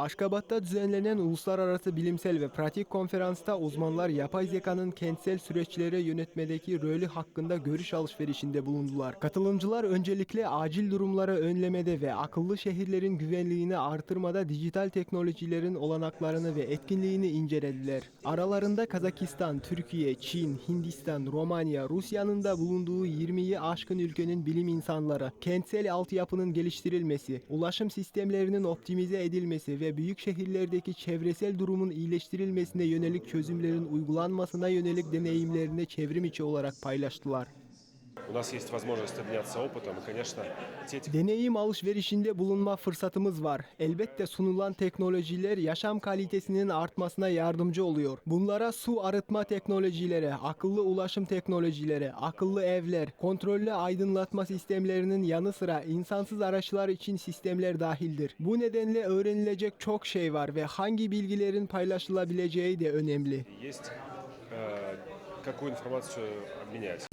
Aşkabat'ta düzenlenen uluslararası bilimsel ve pratik konferansta uzmanlar yapay zekanın kentsel süreçlere yönetmedeki rolü hakkında görüş alışverişinde bulundular. Katılımcılar öncelikle acil durumları önlemede ve akıllı şehirlerin güvenliğini artırmada dijital teknolojilerin olanaklarını ve etkinliğini incelediler. Aralarında Kazakistan, Türkiye, Çin, Hindistan, Romanya, Rusya'nın da bulunduğu 20'yi aşkın ülkenin bilim insanları, kentsel altyapının geliştirilmesi, ulaşım sistemlerinin optimize edilmesi ve büyük şehirlerdeki çevresel durumun iyileştirilmesine yönelik çözümlerin uygulanmasına yönelik deneyimlerini çevrim içi olarak paylaştılar. Deneyim alışverişinde bulunma fırsatımız var. Elbette sunulan teknolojiler yaşam kalitesinin artmasına yardımcı oluyor. Bunlara su arıtma teknolojileri, akıllı ulaşım teknolojileri, akıllı evler, kontrollü aydınlatma sistemlerinin yanı sıra insansız araçlar için sistemler dahildir. Bu nedenle öğrenilecek çok şey var ve hangi bilgilerin paylaşılabileceği de önemli. есть э, какую информацию обменять.